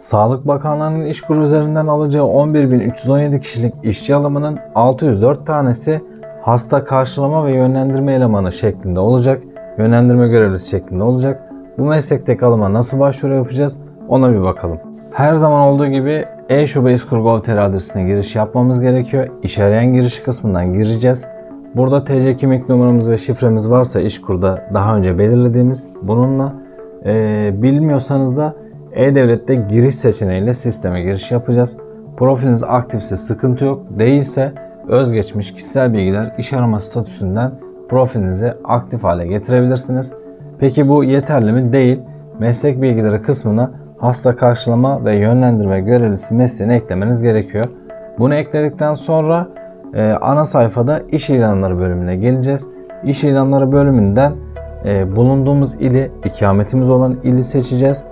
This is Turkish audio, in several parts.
Sağlık Bakanlığı'nın İşkur üzerinden alacağı 11.317 kişilik işçi alımının 604 tanesi hasta karşılama ve yönlendirme elemanı şeklinde olacak. Yönlendirme görevlisi şeklinde olacak. Bu meslekteki alıma nasıl başvuru yapacağız ona bir bakalım. Her zaman olduğu gibi e-şube İşkur.gov.tr adresine giriş yapmamız gerekiyor. İşareyen giriş kısmından gireceğiz. Burada TC kimlik numaramız ve şifremiz varsa İşkur'da daha önce belirlediğimiz bununla e, bilmiyorsanız da e-Devlet'te giriş seçeneğiyle sisteme giriş yapacağız. Profiliniz aktifse sıkıntı yok. Değilse özgeçmiş kişisel bilgiler iş arama statüsünden profilinizi aktif hale getirebilirsiniz. Peki bu yeterli mi? Değil. Meslek bilgileri kısmına hasta karşılama ve yönlendirme görevlisi mesleğini eklemeniz gerekiyor. Bunu ekledikten sonra e, ana sayfada iş ilanları bölümüne geleceğiz. İş ilanları bölümünden e, bulunduğumuz ili, ikametimiz olan ili seçeceğiz.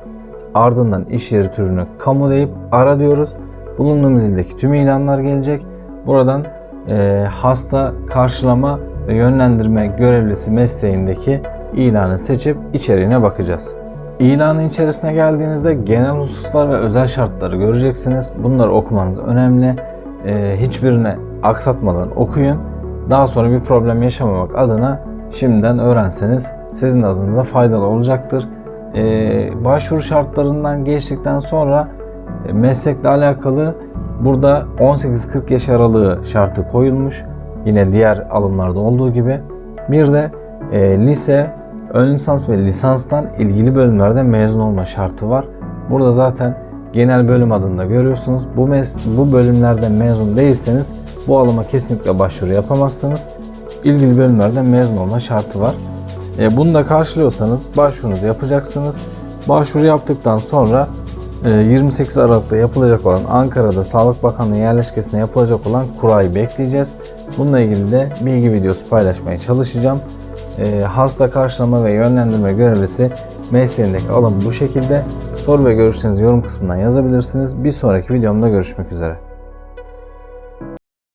Ardından iş yeri türünü kamu deyip ara diyoruz. Bulunduğumuz ildeki tüm ilanlar gelecek. Buradan e, hasta karşılama ve yönlendirme görevlisi mesleğindeki ilanı seçip içeriğine bakacağız. İlanın içerisine geldiğinizde genel hususlar ve özel şartları göreceksiniz. Bunları okumanız önemli. E, hiçbirini aksatmadan okuyun. Daha sonra bir problem yaşamamak adına şimdiden öğrenseniz sizin adınıza faydalı olacaktır. Ee, başvuru şartlarından geçtikten sonra e, meslekle alakalı burada 18-40 yaş aralığı şartı koyulmuş. Yine diğer alımlarda olduğu gibi. Bir de e, lise, ön lisans ve lisanstan ilgili bölümlerde mezun olma şartı var. Burada zaten genel bölüm adında görüyorsunuz. Bu mes- bu bölümlerden mezun değilseniz bu alıma kesinlikle başvuru yapamazsınız. İlgili bölümlerden mezun olma şartı var. E, bunu da karşılıyorsanız başvurunuzu yapacaksınız. Başvuru yaptıktan sonra e, 28 Aralık'ta yapılacak olan Ankara'da Sağlık Bakanlığı yerleşkesine yapılacak olan kurayı bekleyeceğiz. Bununla ilgili de bilgi videosu paylaşmaya çalışacağım. E, hasta karşılama ve yönlendirme görevlisi mesleğindeki alım bu şekilde. Soru ve görüşlerinizi yorum kısmından yazabilirsiniz. Bir sonraki videomda görüşmek üzere.